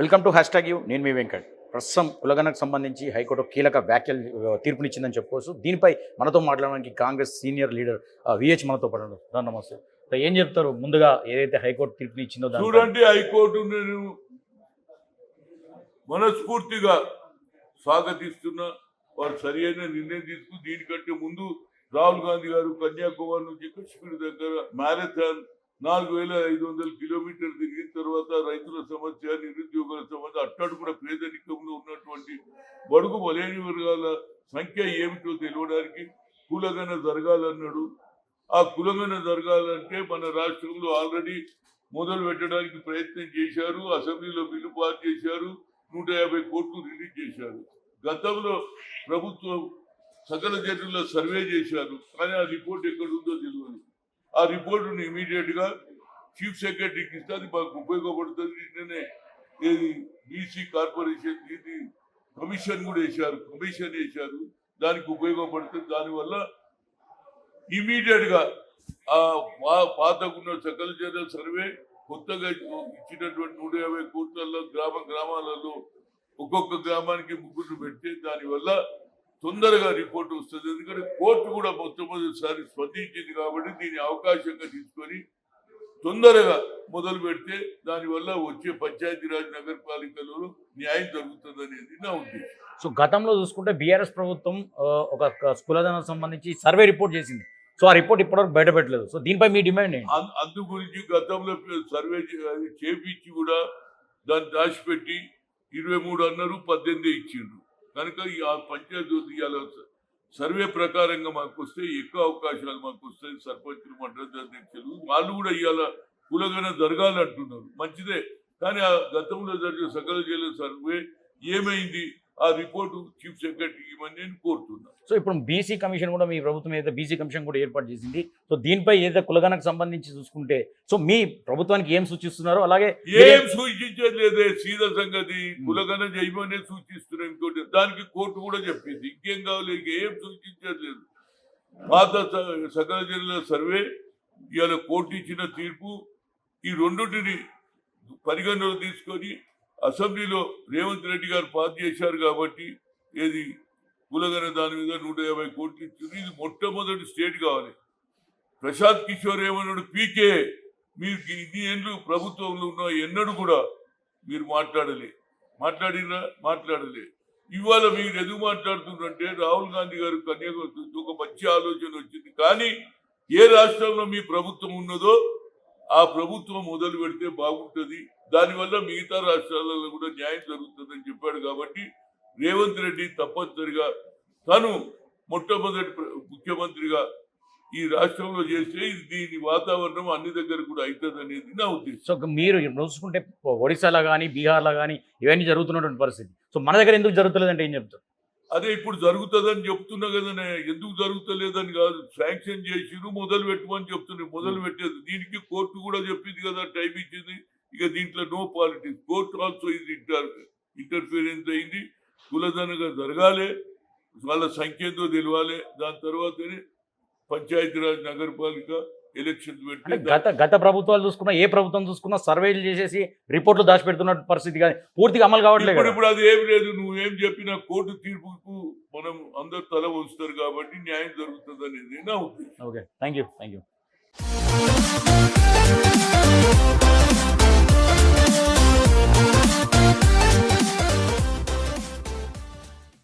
Welcome to hashtag you. నేను మీ వెంకట్. ప్రస్తుతం కులగనకు సంబంధించి హైకోర్టు కీలక వ్యాఖ్యలు తీర్పునిచ్చిందని చెప్పుకోవచ్చు. దీనిపై మనతో మాట్లాడడానికి కాంగ్రెస్ సీనియర్ లీడర్ విహెచ్ మనతో పడ్డాడు సార్ నమస్తే. సో ఏం చెప్తారు? ముందుగా ఏదైతే హైకోర్టు తీర్పునిచ్చిందో చూడండి హైకోర్టు నేను మనస్ఫూర్తిగా స్వాగతిస్తున్నా. వారు సరి అయిన నిర్ణయం తీసుకుని దీనికంటే ముందు రాహుల్ గాంధీ గారు కన్యాకుమారి నుంచి కశ్మీర్ దగ్గర మ్యారథాన్ నాలుగు వేల ఐదు వందల కిలోమీటర్ తిరిగిన తర్వాత రైతుల సమస్య నిరుద్యోగుల సమస్య అట్టడు కూడా పేదరికంలో ఉన్నటువంటి బడుగు బలేని వర్గాల సంఖ్య ఏమిటో తెలియడానికి కులగన జరగాలన్నాడు ఆ కులగన జరగాలంటే మన రాష్ట్రంలో ఆల్రెడీ మొదలు పెట్టడానికి ప్రయత్నం చేశారు అసెంబ్లీలో బిల్లు పాస్ చేశారు నూట యాభై కోట్లు రిలీజ్ చేశారు. గతంలో ప్రభుత్వం సకల జనుల్లో సర్వే చేశారు కానీ ఆ రిపోర్ట్ ఎక్కడుందో తెలియదు ఆ రిపోర్టును ఇమీడియట్గా చీఫ్ సెక్రటరీకి ఇస్తే అది మాకు ఉపయోగపడుతుంది. నిన్ననే ఏది బీసీ కార్పొరేషన్ ఇది కమిషన్ కూడా వేశారు కమిషన్ వేశారు. దానికి ఉపయోగపడుతుంది. దానివల్ల ఇమీడియట్గా ఆ పాతకున్న సకల జనరల్ సర్వే కొత్తగా ఇచ్చినటువంటి నూట యాభై కోట్లలో గ్రామ గ్రామాలలో ఒక్కొక్క గ్రామానికి ముగ్గురు పెడితే దానివల్ల తొందరగా రిపోర్ట్ వస్తుంది. ఎందుకంటే కోర్టు కూడా మొట్టమొదటిసారి స్పందించింది కాబట్టి దీని అవకాశంగా తీసుకొని తొందరగా మొదలు పెడితే దానివల్ల వచ్చే పంచాయతీరాజ్ నగరపాలికలలో న్యాయం జరుగుతుంది అనేది నా ఉద్దేశం. సో గతంలో చూసుకుంటే బీఆర్ఎస్ ప్రభుత్వం ఒక కులగనకు సంబంధించి సర్వే రిపోర్ట్ చేసింది. సో ఆ రిపోర్ట్ ఇప్పటివరకు బయట పెట్టలేదు సో దీనిపై మీ డిమాండ్ అందు గురించి గతంలో సర్వే చేపించి కూడా దాన్ని దాచిపెట్టి ఇరవై మూడు అన్నారు పద్దెనిమిది ఇచ్చిండ్రు. కనుక ఈ పంచాయతీ ఇవాళ సర్వే ప్రకారంగా మాకు వస్తే ఎక్కువ అవకాశాలు మాకు వస్తాయి. సర్పంచులు మండల అధ్యక్షులు వాళ్ళు కూడా ఇవాళ కులగన జరగాలంటున్నారు మంచిదే. కానీ ఆ గతంలో జరిగిన సకల జైలు సర్వే ఏమైంది? ఆ రిపోర్టు చీఫ్ సెక్రటరీకి ఇవ్వని నేను కోరుతున్నాను. సో ఇప్పుడు బీసీ కమిషన్ కూడా మీ ప్రభుత్వం ఏదైతే బీసీ కమిషన్ కూడా ఏర్పాటు చేసింది సో దీనిపై ఏదైతే కులగనకు సంబంధించి చూసుకుంటే సో మీ ప్రభుత్వానికి ఏం సూచిస్తున్నారో అలాగే ఏం సూచించేది లేదే సీదా సంగతి? కులగన చేయమనే సూచిస్తున్నాం ఇంకోటి. దానికి కోర్టు కూడా చెప్పింది. ఇంకేం కావాలి? ఏం సూచించేది లేదు పాత సకల జిల్లా సర్వే ఇవాళ కోర్టు ఇచ్చిన తీర్పు ఈ రెండింటిని పరిగణలో తీసుకొని అసెంబ్లీలో రేవంత్ రెడ్డి గారు పాస్ చేశారు కాబట్టి ఏది కులగన దాని మీద నూట యాభై కోట్లు ఇచ్చింది. ఇది మొట్టమొదటి స్టేట్ కావాలి. ప్రశాంత్ కిషోర్ ఏమన్నాడు? పీకే మీరు ఇన్ని ఏళ్ళు ప్రభుత్వంలో ఉన్న ఎన్నడూ కూడా మీరు మాట్లాడలే. మాట్లాడినా మాట్లాడలే. ఇవాళ మీరు ఎందుకు మాట్లాడుతున్నారంటే రాహుల్ గాంధీ గారు కన్యాకుమారి ఒక మంచి ఆలోచన వచ్చింది. కానీ ఏ రాష్ట్రంలో మీ ప్రభుత్వం ఉన్నదో ఆ ప్రభుత్వం మొదలు పెడితే బాగుంటుంది. దానివల్ల మిగతా రాష్ట్రాలలో కూడా న్యాయం జరుగుతుందని చెప్పాడు కాబట్టి రేవంత్ రెడ్డి తప్పనిసరిగా తను మొట్టమొదటి ముఖ్యమంత్రిగా ఈ రాష్ట్రంలో చేస్తే దీని వాతావరణం అన్ని దగ్గర కూడా అవుతుంది అనేది నా ఉద్దేశం. సో మీరు చూసుకుంటే ఒడిశాలో కానీ బీహార్లో కానీ ఇవన్నీ జరుగుతున్నటువంటి పరిస్థితి. సో మన దగ్గర ఎందుకు జరుగుతలేదంటే ఏం చెప్తారు? అదే ఇప్పుడు జరుగుతుందని చెప్తున్నా కదనే ఎందుకు జరుగుతలేదని కాదు. శాంక్షన్ చేసిరు మొదలు పెట్టమని చెప్తున్నారు మొదలు పెట్టేది దీనికి కోర్టు కూడా చెప్పింది కదా టైం ఇచ్చింది. ఇక దీంట్లో నో పాలిటిక్స్ కోర్టు ఆల్సో ఇది ఇంటర్ ఇంటర్ఫీరెన్స్ అయింది. కులదనగా జరగాలి. వాళ్ళ సంఖ్య ఎంతో తెలియాలి దాని తర్వాతనే పంచాయతీరాజ్ నగరపాలిక ఎలక్షన్స్ అంటే పెట్టి గత గత ప్రభుత్వాలు చూసుకున్నా ఏ ప్రభుత్వం చూసుకున్నా సర్వేలు చేసేసి రిపోర్ట్లు దాచిపెడుతున్న పరిస్థితి కానీ పూర్తిగా అమలు కావట్లేదు ఇప్పుడు అది ఏమి లేదు. నువ్వేం చెప్పినా కోర్టు తీర్పుకు మనం అందరు తల వంచుతారు కాబట్టి న్యాయం జరుగుతుంది అనేది నా ఉద్దేశం. Okay. Thank you thank you